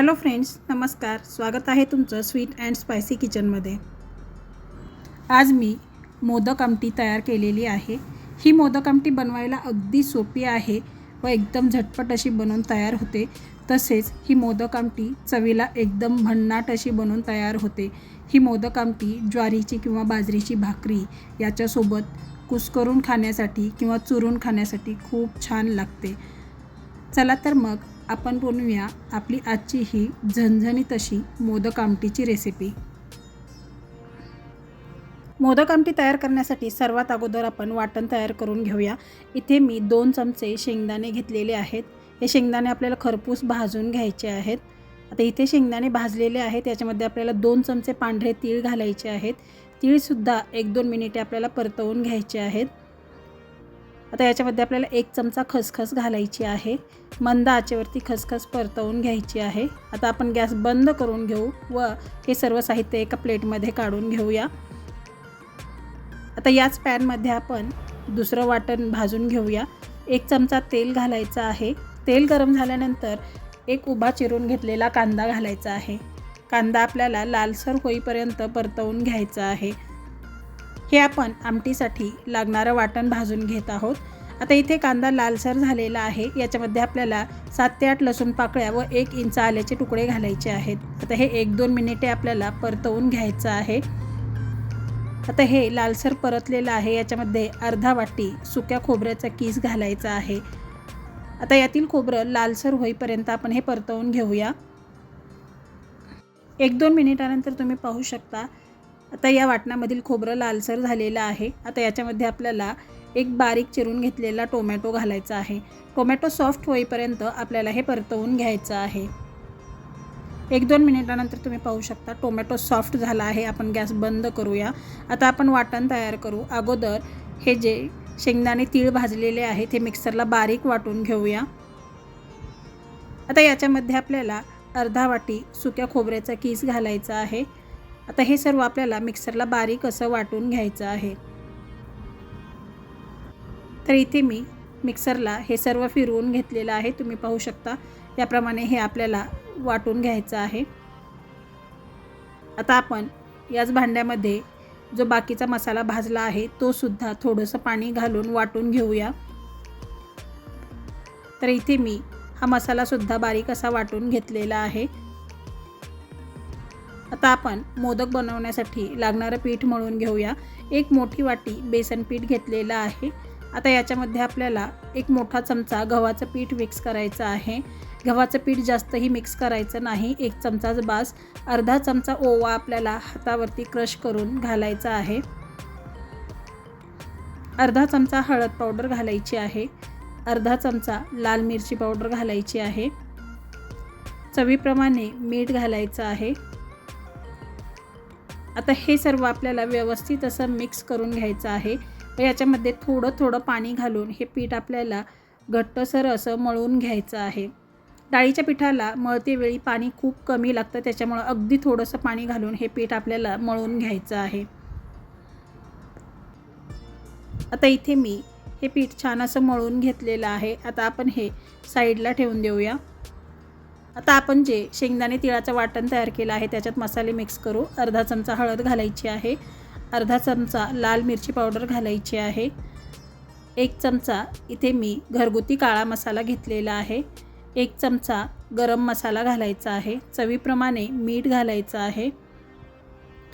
Hello friends नमस्कार. स्वागत आहे तुमचं स्वीट अँड स्पायसी किचनमध्ये. आज मी मोदक आमटी तयार केलेली आहे. ही मोदक आमटी बनवायला अगदी सोपी आहे व एकदम झटपट अशी बनवून तयार होते. तसेच ही मोदक आमटी चवीला एकदम भन्नाट अशी बनवून तयार होते. ही मोदक आमटी ज्वारीची किंवा बाजरीची भाकरी याच्यासोबत कुस्करून खाण्यासाठी किंवा चुरून खाण्यासाठी खूप छान लागते. चला तर मग आपण बनवूया आपली आजची ही झणझणीत अशी मोदक आमटीची रेसिपी मोदक आमटी तयार करण्यासाठी सर्वात अगोदर आपण वाटण तयार करून घेऊया. इथे मी दोन चमचे शेंगदाणे घेतलेले आहेत. हे शेंगदाणे आपल्याला खरपूस भाजून घ्यायचे आहेत. आता इथे शेंगदाणे भाजलेले आहेत. याच्यामध्ये आपल्याला दोन चमचे पांढरे तीळ घालायचे आहेत. तीळसुद्धा एक दोन मिनिटे आपल्याला परतवून घ्यायचे आहेत. आता याच्यामध्ये आपल्याला एक चमचा खसखस घालायची आहे. मंद आचेवरती खसखस परतवून घ्यायची आहे. आता आपण गॅस बंद करून घेऊ व हे सर्व साहित्य एका प्लेटमध्ये काढून घेऊया. आता याच पॅनमध्ये आपण दुसरं वाटण भाजून घेऊया. एक चमचा तेल घालायचं आहे. तेल गरम झाल्यानंतर एक उभा चिरून घेतलेला कांदा घालायचा आहे. कांदा आपल्याला लालसर होईपर्यंत परतवून घ्यायचा आहे. हे आपण आमटीसाठी लागणारं वाटण भाजून घेत आहोत. आता इथे कांदा लालसर झालेला आहे. याच्यामध्ये आपल्याला सात ते आठ लसूण पाकळ्या व एक इंच आल्याचे तुकडे घालायचे आहेत. आता हे एक दोन मिनिटे आपल्याला परतवून घ्यायचं आहे. आता हे लालसर परतलेलं आहे. याच्यामध्ये अर्धा वाटी सुक्या खोबऱ्याचा किस घालायचा आहे. आता यातील खोबरं लालसर होईपर्यंत आपण हे परतवून घेऊया. एक दोन मिनिटानंतर तुम्ही पाहू शकता आता या वाटणामधील खोबरं लालसर झालेलं आहे. आता याच्यामध्ये आपल्याला एक बारीक चिरून घेतलेला टोमॅटो घालायचा आहे. टोमॅटो सॉफ्ट होईपर्यंत आपल्याला हे परतवून घ्यायचं आहे. एक दोन मिनिटानंतर तुम्ही पाहू शकता टोमॅटो सॉफ्ट झाला आहे. आपण गॅस बंद करूया. आता आपण वाटण तयार करू. अगोदर हे जे शेंगदाणे तीळ भाजलेले आहे ते मिक्सरला बारीक वाटून घेऊया. आता याच्यामध्ये आपल्याला अर्धा वाटी सुक्या खोबऱ्याचा कीस घालायचा आहे. आता हे सर्व आपल्याला मिक्सरला बारीक असं वाटून घ्यायचं आहे. तर इथे मी मिक्सरला हे सर्व फिरवून घेतलेलं आहे. तुम्ही पाहू शकता याप्रमाणे हे आपल्याला वाटून घ्यायचं आहे. आता आपण याच भांड्यामध्ये जो बाकीचा मसाला भाजला आहे तो सुद्धा थोडंसं पाणी घालून वाटून घेऊया. तर इथे मी हा मसालासुद्धा बारीक असा वाटून घेतलेला आहे. आता आपण मोदक बनवण्यासाठी लागणारं पीठ मळून घेऊया. एक मोठी वाटी बेसन पीठ घेतलेलं आहे. आता याच्यामध्ये आपल्याला एक मोठा चमचा गव्हाचं पीठ मिक्स करायचं आहे. गव्हाचं पीठ जास्तही मिक्स करायचं नाही. एक चमचाच बास. अर्धा चमचा ओवा आपल्याला हातावरती क्रश करून घालायचा आहे. अर्धा चमचा हळद पावडर घालायची आहे. अर्धा चमचा लाल मिरची पावडर घालायची आहे. चवीप्रमाणे मीठ घालायचं आहे. आता हे सर्व आपल्याला व्यवस्थित असं मिक्स करून घ्यायचं आहे. याच्यामध्ये थोडं थोडं पाणी घालून हे पीठ आपल्याला घट्टसर असं मळून घ्यायचं आहे. डाळीच्या पिठाला मळतेवेळी पाणी खूप कमी लागतं त्याच्यामुळं अगदी थोडंसं पाणी घालून हे पीठ आपल्याला मळून घ्यायचं आहे. आता इथे मी हे पीठ छान असं मळून घेतलेलं आहे. आता आपण हे साईडला ठेवून देऊया. आता आपण जे शेंगदाणे तिळाचं वाटण तयार केलं आहे त्याच्यात मसाले मिक्स करू. अर्धा चमचा हळद घालायची आहे. अर्धा चमचा लाल मिरची पावडर घालायची आहे. एक चमचा इथे मी घरगुती काळा मसाला घेतलेला आहे. एक चमचा गरम मसाला घालायचा आहे. चवीप्रमाणे मीठ घालायचं आहे.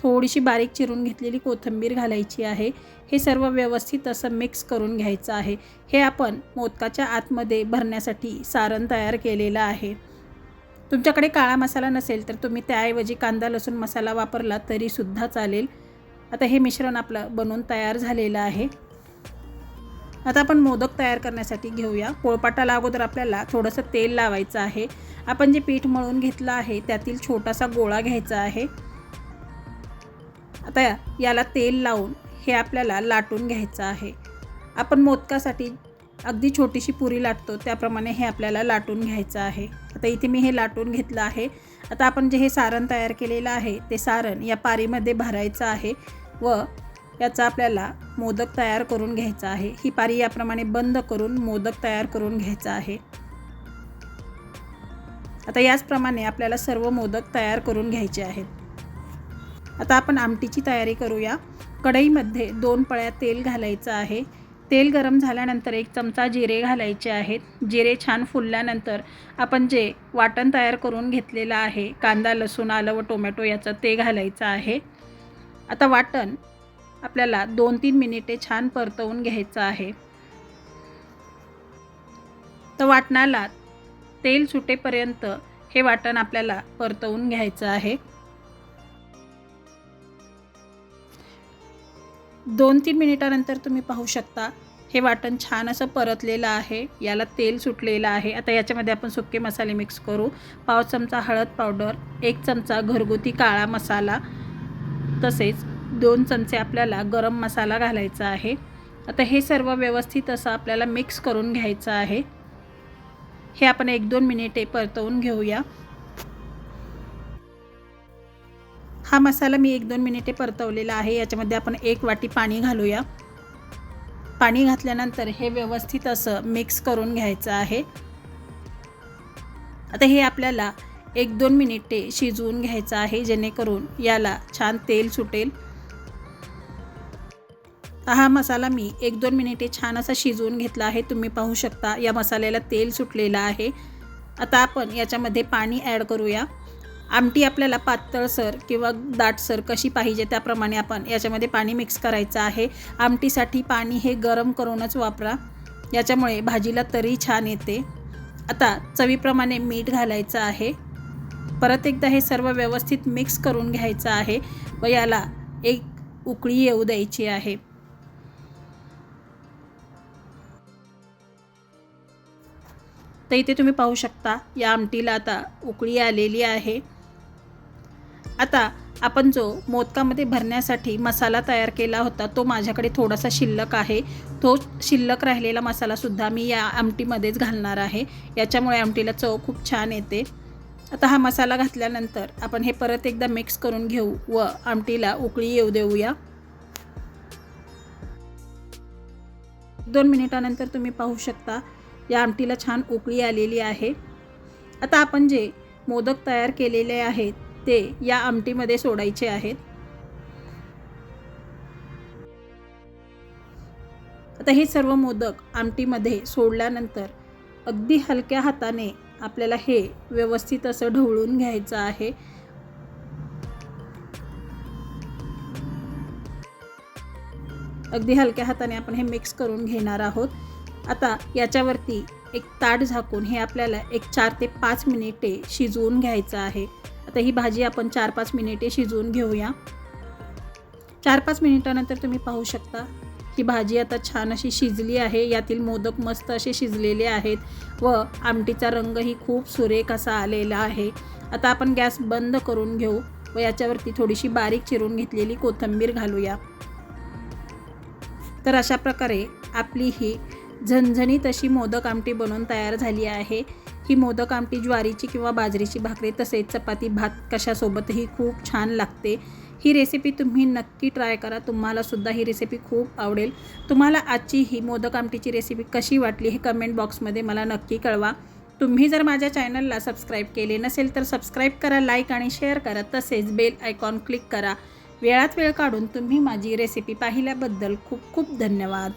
थोडीशी बारीक चिरून घेतलेली कोथिंबीर घालायची आहे. हे सर्व व्यवस्थित असं मिक्स करून घ्यायचं आहे. हे आपण मोदकाच्या आतमध्ये भरण्यासाठी सारण तयार केलेलं आहे. तुमच्याकडे काळा मसाला नसेल तर तुम्ही त्याऐवजी कांदा लसूण मसाला वापरला तरीसुद्धा चालेल. आता हे मिश्रण आपलं बनवून तयार झालेलं आहे. आता आपण मोदक तयार करण्यासाठी घेऊया. पोळपाटाला अगोदर आपल्याला थोडंसं तेल लावायचं आहे. आपण जे पीठ मळून घेतलं आहे त्यातील छोटासा गोळा घ्यायचा आहे. आता याला तेल लावून हे आपल्याला लाटून घ्यायचं आहे. आपण मोदकासाठी अगदी छोटीशी पुरी लाटतो त्याप्रमाणे हे आपल्याला लाटून घ्यायचं आहे. आता इथे मी हे लाटून घेतलं आहे. आता आपण जे हे सारण तयार केलेलं आहे ते सारण या पारीमध्ये भरायचं आहे व याचा आपल्याला मोदक तयार करून घ्यायचा आहे. ही पारी याप्रमाणे बंद करून मोदक तयार करून घ्यायचा आहे. आता याचप्रमाणे आपल्याला सर्व मोदक तयार करून घ्यायचे आहेत. आता आपण आमटीची तयारी करूया. कढईमध्ये दोन पळ्या तेल घालायचं आहे. तेल गरम झाल्यानंतर एक चमचा जिरे घालायचे आहेत. जिरे छान फुलल्यानंतर आपण जे वाटण तयार करून घेतलेलं आहे कांदा लसूण आलं व टोमॅटो याचं ते घालायचं आहे. आता वाटण आपल्याला दोन तीन मिनिटे छान परतवून घ्यायचं आहे. तर वाटणाला तेल सुटेपर्यंत हे वाटण आपल्याला परतवून घ्यायचं आहे. दोन तीन मिनिटानंतर तुम्ही पाहू शकता. हे वाटण छान असं परतलेलं आहे. याला तेल सुटलेलं आहे. आता याच्यामध्ये आपण सुके मसाले मिक्स करू. पाव चमचा हळद पावडर एक चमचा घरगुती काळा मसाला तसेच दोन चमचे आपल्याला गरम मसाला घालायचा आहे. आता हे सर्व व्यवस्थित असं आपल्याला मिक्स करून घ्यायचं आहे. हे आपण एक दोन मिनिटे परतवून घेऊया. हा मसाला मी एक दोन मिनिटे परतवलेला आहे. याच्यामध्ये आपण एक वाटी पाणी घालूया. पाणी घातल्यानंतर हे व्यवस्थित असं मिक्स करून घ्यायचं आहे. आता हे आपल्याला एक दोन मिनिटे शिजवून घ्यायचं आहे जेणेकरून याला छान तेल सुटेल. हा मसाला मी एक दोन मिनिटे छान असा शिजवून घेतला आहे. तुम्ही पाहू शकता या मसाल्याला तेल सुटलेलं आहे. आता आपण याच्यामध्ये पाणी ॲड करूया. आमटी आपल्याला पातळसर किंवा दाटसर कशी पाहिजे त्याप्रमाणे आपण याच्यामध्ये पाणी मिक्स करायचं आहे. आमटीसाठी पाणी हे गरम करूनच वापरा. याच्यामुळे भाजीला तरी छान येते. आता चवीप्रमाणे मीठ घालायचं आहे. परत एकदा हे सर्व व्यवस्थित मिक्स करून घ्यायचं आहे व याला एक उकळी येऊ द्यायची आहे. तर इथे तुम्ही पाहू शकता या आमटीला आता उकळी आलेली आहे. आता आपण जो मोदकामध्ये भरण्यासाठी मसाला तयार केला होता तो माझ्याकडे थोडासा शिल्लक आहे. तो शिल्लक राहिलेला मसालासुद्धा मी या आमटीमध्येच घालणार आहे. याच्यामुळे आमटीला चव खूप छान येते. आता हा मसाला घातल्यानंतर आपण हे परत एकदा मिक्स करून घेऊ व आमटीला उकळी येऊ देऊया. दोन मिनिटानंतर तुम्ही पाहू शकता या आमटीला छान उकळी आलेली आहे. आता आपण जे मोदक तयार केलेले आहेत ते या आमटीमध्ये सोडायचे आहेत. आता हे सर्व मोदक आमटीमध्ये सोडल्यानंतर अगदी हलक्या हाताने आपल्याला हे व्यवस्थित असं ढवळून घ्यायचं आहे. अगदी हलक्या हाताने आपण हे मिक्स करून घेणार आहोत. आता याच्यावरती एक ताट झाकून हे आपल्याला एक चार ते पाच मिनिटे शिजवून घ्यायचं आहे. आता ही भाजी आपण चार पाच मिनिटे शिजवून घेऊया. चार पाच मिनिटानंतर तुम्ही पाहू शकता ही भाजी आता छान अशी शिजली आहे. यातील मोदक मस्त असे शिजलेले आहेत व आमटीचा रंगही खूप सुरेख असा आलेला आहे. आता आपण गॅस बंद करून घेऊ व याच्यावरती थोडीशी बारीक चिरून घेतलेली कोथिंबीर घालूया. तर अशा प्रकारे आपली ही झणझणीत अशी मोदक आमटी बनवून तयार झाली आहे. ही मोदक आमटी ज्वारीची किंवा बाजरीची भाकरी तसेच चपाती भात कशासोबतही खूप छान लागते. ही रेसिपी तुम्ही नक्की ट्राय करा. तुम्हालासुद्धा ही रेसिपी खूप आवडेल. तुम्हाला आजची ही मोदक आमटीची रेसिपी कशी वाटली हे कमेंट बॉक्समध्ये मला नक्की कळवा. तुम्ही जर माझ्या चॅनलला सबस्क्राईब केले नसेल तर सबस्क्राईब करा लाईक आणि शेअर करा. तसेच बेल आयकॉन क्लिक करा. वेळात वेळ काढून तुम्ही माझी रेसिपी पाहिल्याबद्दल खूप खूप धन्यवाद.